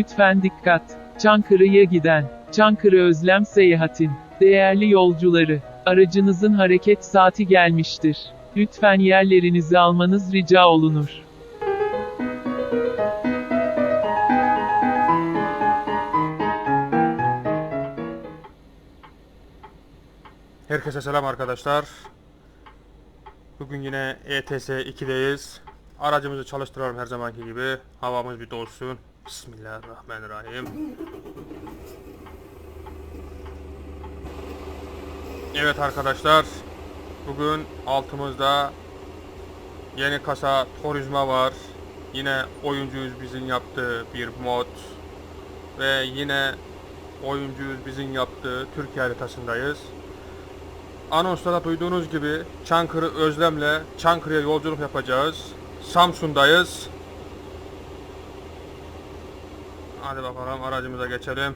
Lütfen dikkat. Çankırı'ya giden, Çankırı Özlem Seyahat'in, değerli yolcuları, aracınızın hareket saati gelmiştir. Lütfen yerlerinizi almanız rica olunur. Herkese selam arkadaşlar. Bugün yine ETS 2'deyiz. Aracımızı çalıştıralım her zamanki gibi. Havamız bir dolsun. Bismillahirrahmanirrahim. Evet arkadaşlar. Bugün altımızda yeni kasa Turizma var. Yine oyuncuyuz bizim yaptığı bir mod. Ve yine oyuncuyuz bizim yaptığı Türkiye haritasındayız. Anonsta da duyduğunuz gibi Çankırı Özlem'le Çankırı'ya yolculuk yapacağız. Samsun'dayız. Hadi bakalım aracımıza geçelim.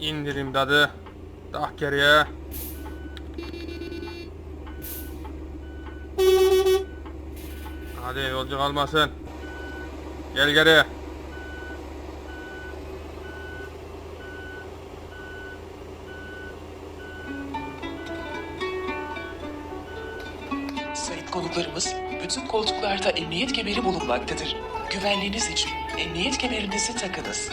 İndirim dadı. Dah geriye. Hadi yolcu kalmasın. Gel geri. Sayın konuklarımız, bütün koltuklarda emniyet kemeri bulunmaktadır. Güvenliğiniz için emniyet kemerinizi takınız.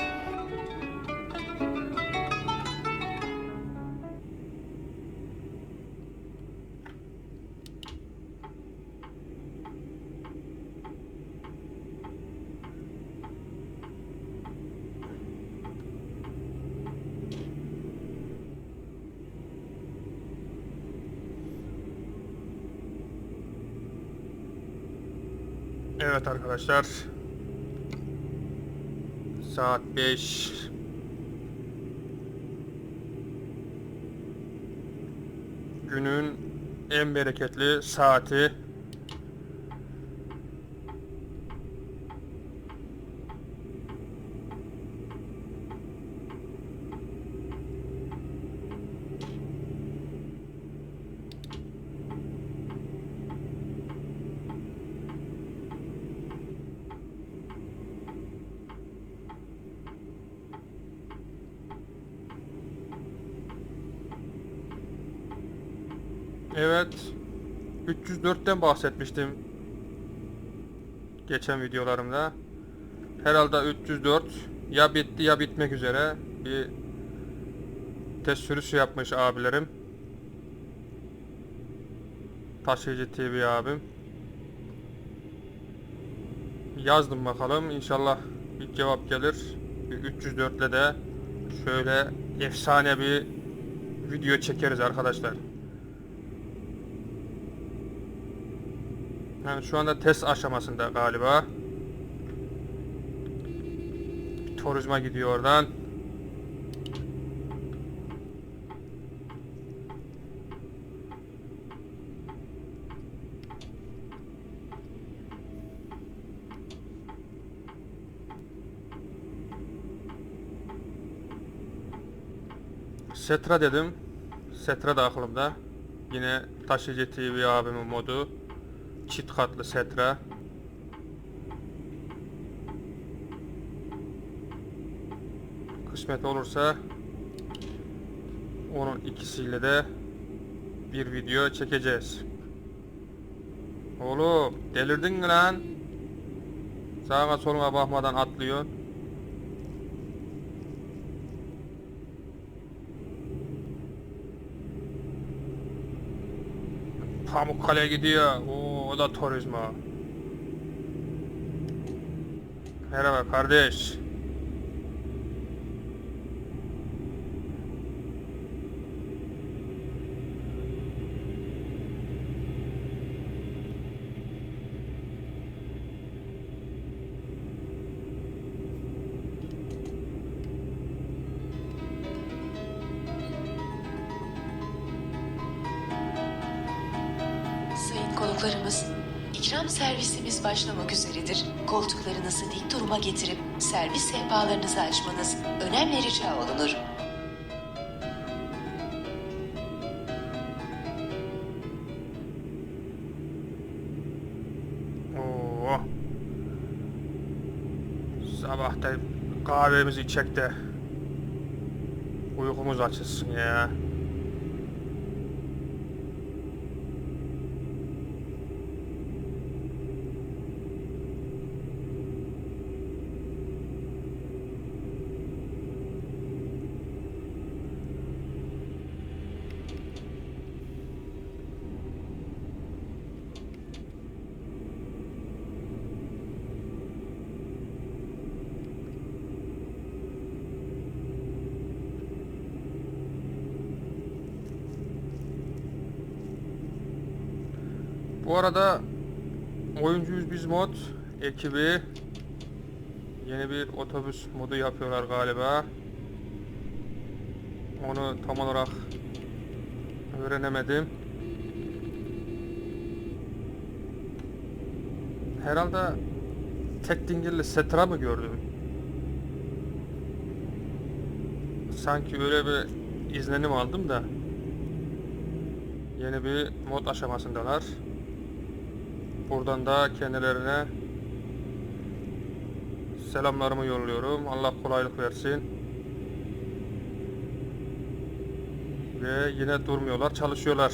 Evet arkadaşlar. Saat 5. Günün en bereketli saati. Evet. 304'ten bahsetmiştim. Geçen videolarımda. Herhalde 304 ya bitti ya bitmek üzere bir test sürüsü yapmış abilerim. Taşıyıcı TV abim. Yazdım bakalım. İnşallah bir cevap gelir. Bir 304'le de şöyle efsane bir video çekeriz arkadaşlar. Yani şu anda test aşamasında galiba. Turizma gidiyor oradan. Setra dedim. Setra da aklımda. Yine taşıyıcı TV abimin modu. Çift katlı setra. Kısmet olursa onun ikisiyle de bir video çekeceğiz. Oğlum delirdin mi lan? Sağa soluna bakmadan atlıyorsun. Pamukkale gidiyor. Oo, o da turizma. Merhaba kardeş. Konuklarımız, ikram servisimiz başlamak üzeredir. Koltuklarınızı dik duruma getirip servis sehpalarınızı açmanız önemli rica olunur. Sabahta kahvemizi içek de uykumuz açılsın ya. Bu arada Oyuncuyuz Biz Mod ekibi yeni bir otobüs modu yapıyorlar galiba. Onu tam olarak öğrenemedim. Herhalde tek dingilli Setra mı gördüm? Sanki öyle bir izlenim aldım da. Yeni bir mod aşamasındalar. Buradan da kendilerine selamlarımı yolluyorum. Allah kolaylık versin. Ve yine durmuyorlar, çalışıyorlar.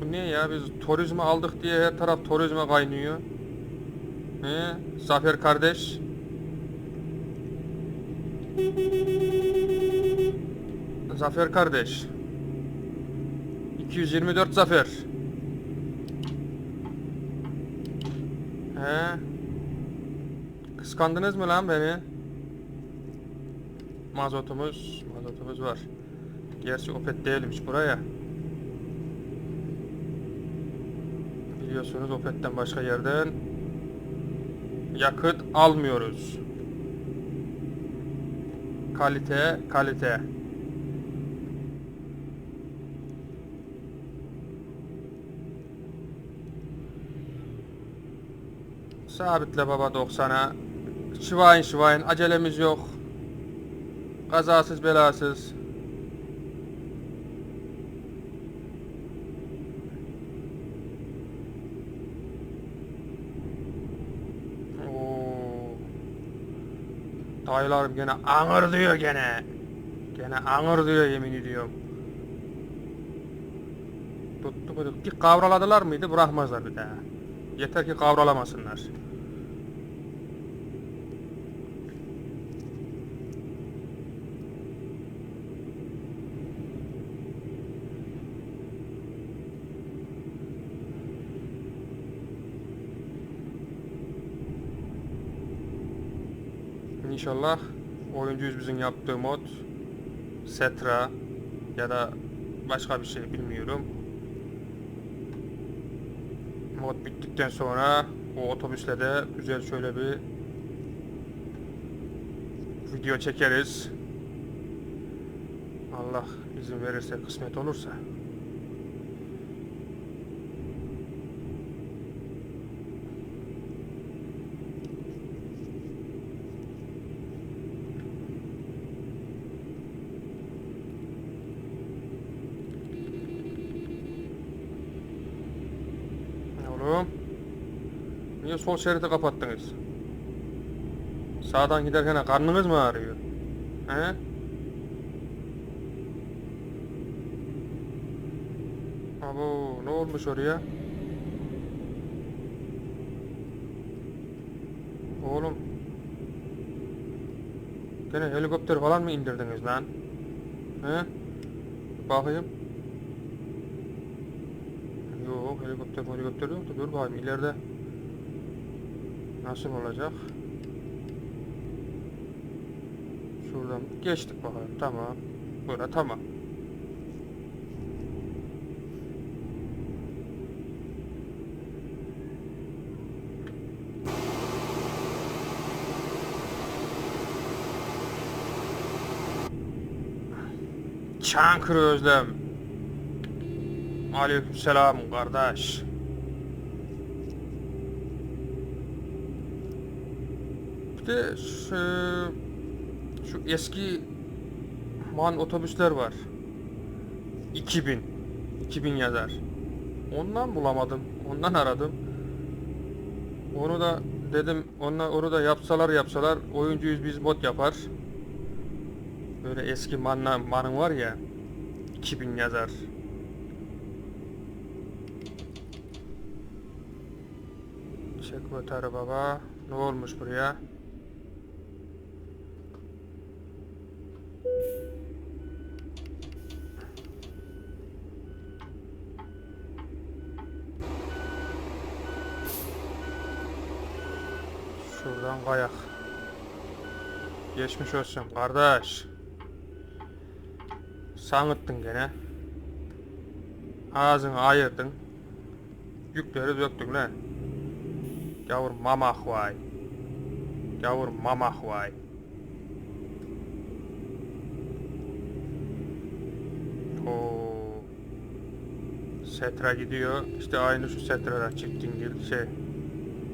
Bu ne ya? Biz turizmi aldık diye her taraf turizme kaynıyor. He? Zafer kardeş. Zafer kardeş. 224 Zafer. He? Kıskandınız mı lan beni? Mazotumuz, mazotumuz var. Gerçi Opet değilmiş buraya. Biliyorsunuz Opet'ten başka yerden yakıt almıyoruz. Kalite, kalite. Sabitle baba 90'a. Şıvayın şıvayın acelemiz yok. Kazasız belasız. Dayılarım gene ağır diyor gene. Gene ağır diyor yemin ediyorum. Tuttu böyle bir kavraladılar mıydı bırakmazlar bir daha. Yeter ki kavralamasınlar. İnşallah oyuncuyuz bizim yaptığı mod Setra ya da başka bir şey bilmiyorum. Mod bittikten sonra o otobüsle de güzel şöyle bir video çekeriz. Allah izin verirse kısmet olursa. Oğlum. Niye sol şeridi kapattınız? Sağdan giderken karnınız mı ağrıyor? He? Abo ne olmuş oraya? Oğlum. Gene helikopter falan mı indirdiniz lan? He? Bakayım. Yok helikopter helikopter yok da dur bakayım ileride nasıl olacak? Şuradan geçtik bakalım tamam. Bura tamam. Çankırı Özlem. Aleykümselam kardeş. Bir de şu, şu eski man otobüsler var. 2000. 2000 yazar. Ondan bulamadım. Ondan aradım. Onu da dedim onlar onu da yapsalar yapsalar oyuncuyuz biz bot yapar. Böyle eski manla manın var ya 2000 yazar. Sekreter baba ne olmuş buraya? Şuradan kayak. Geçmiş olsun kardeş. Sanıttın gene. Ağzını ayırdın. Yükleri döktün lan. Gavur mamak vay. Gavur mamak vay. Oo. Setra gidiyor. İşte aynı şu setradan çift dingil şey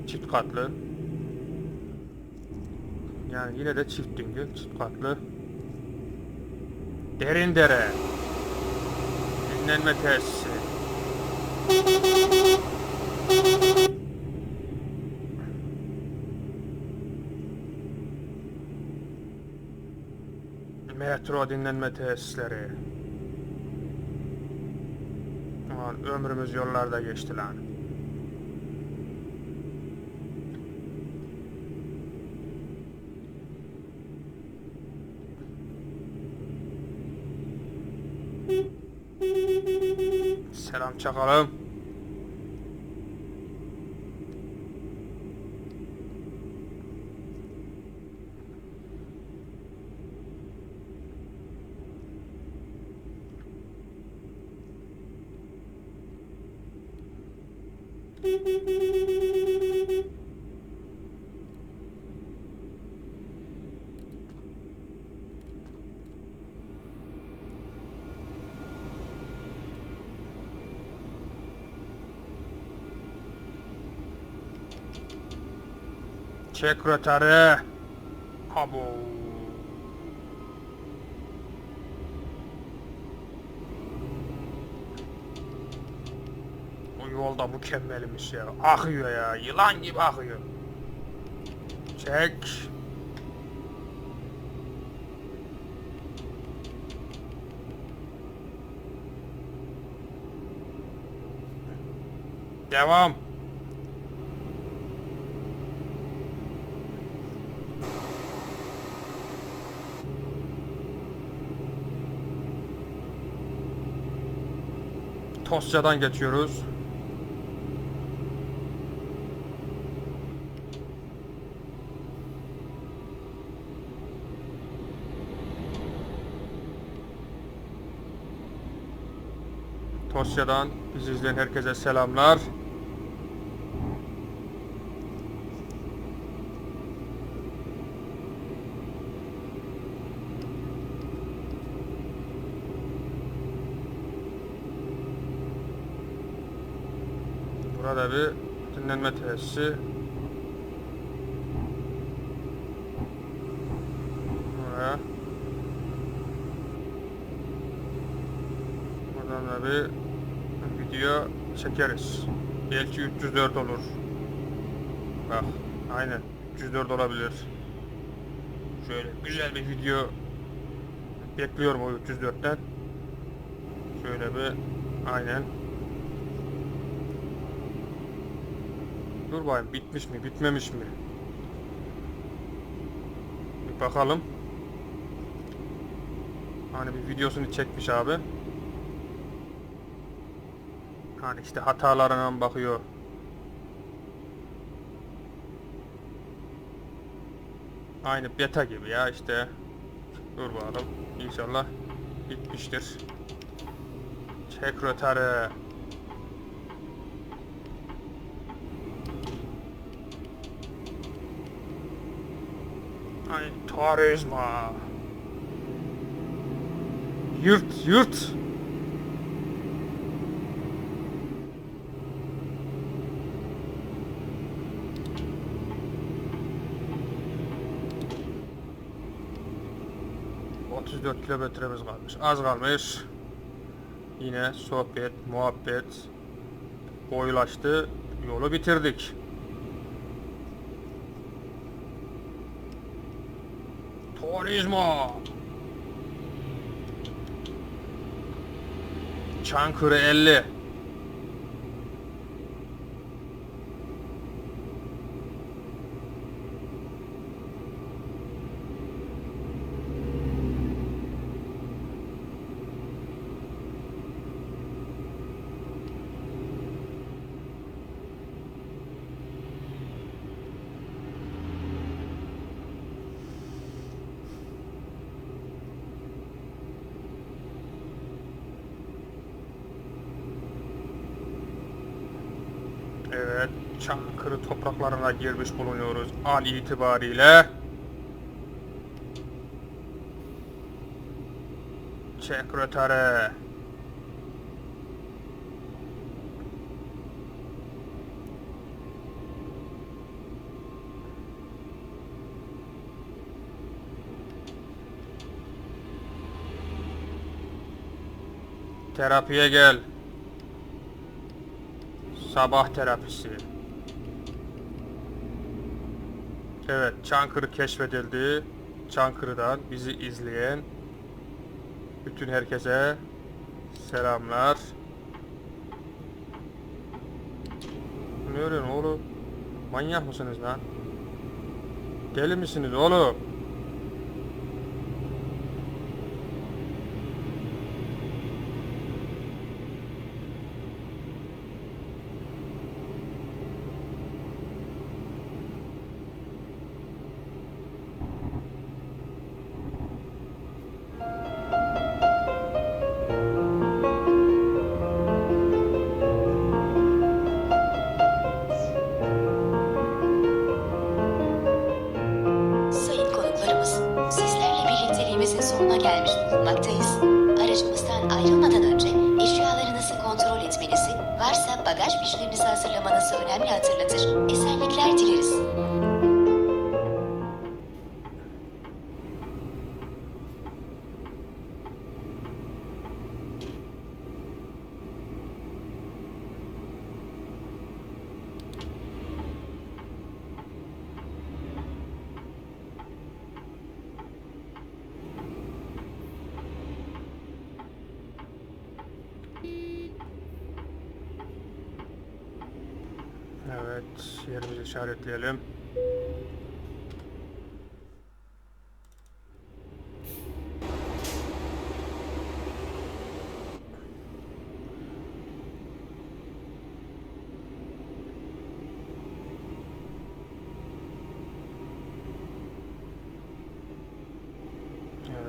çift katlı. Yani yine de çift dingil, çift katlı. Derin dere. Dinlenme tesisi. Metro dinlenme tesisleri. Aman ömrümüz yollarda geçti lan. Selam çakalım. Sekreteri. Abo. Bu yolda mükemmelmiş ya. Akıyor ya. Yılan gibi akıyor. Çek. Devam. Tosya'dan geçiyoruz. Tosya'dan bizi izleyen herkese selamlar. Burada bir dinlenme tesisi. Buraya. Buradan da bir video çekeriz. Belki 304 olur. Bak, aynen 304 olabilir. Şöyle güzel bir video bekliyorum o 304'ten. Şöyle bir aynen Dur bakayım bitmiş mi bitmemiş mi? Bir bakalım. Hani bir videosunu çekmiş abi. Hani işte hatalarına bakıyor. Aynı beta gibi ya işte. Dur bakalım. İnşallah bitmiştir. Sekreteri. Ay turizma. Yurt yurt. Otuz dört kilometremiz kalmış. Az kalmış. Yine sohbet, muhabbet. koyulaştı. Yolu bitirdik. Turizmo. Çankırı 50. Evet, Çankırı topraklarına girmiş bulunuyoruz an itibariyle. Sekretere. Terapiye gel. Sabah terapisi. Evet, Çankırı keşfedildi. Çankırı'dan bizi izleyen bütün herkese selamlar. Ne örüyorsun oğlum? Manyak mısınız lan? Deli misiniz oğlum? Sonuna gelmiş bulunmaktayız. Aracımızdan ayrılmadan önce eşyalarınızı kontrol etmenizi, varsa bagaj fişlerinizi hazırlamanızı önemli hatırlatır. Esenlikler dileriz. Evet, yerimizi işaretleyelim.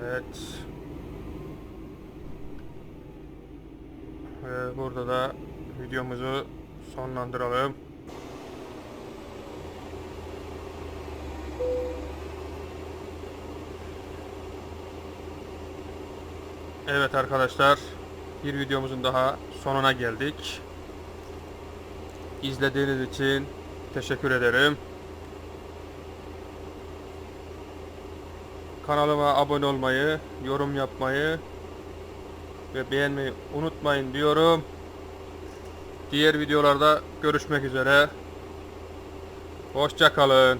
Evet. Ve burada da videomuzu sonlandıralım. Evet arkadaşlar, bir videomuzun daha sonuna geldik. İzlediğiniz için teşekkür ederim. Kanalıma abone olmayı, yorum yapmayı ve beğenmeyi unutmayın diyorum. Diğer videolarda görüşmek üzere. Hoşça kalın.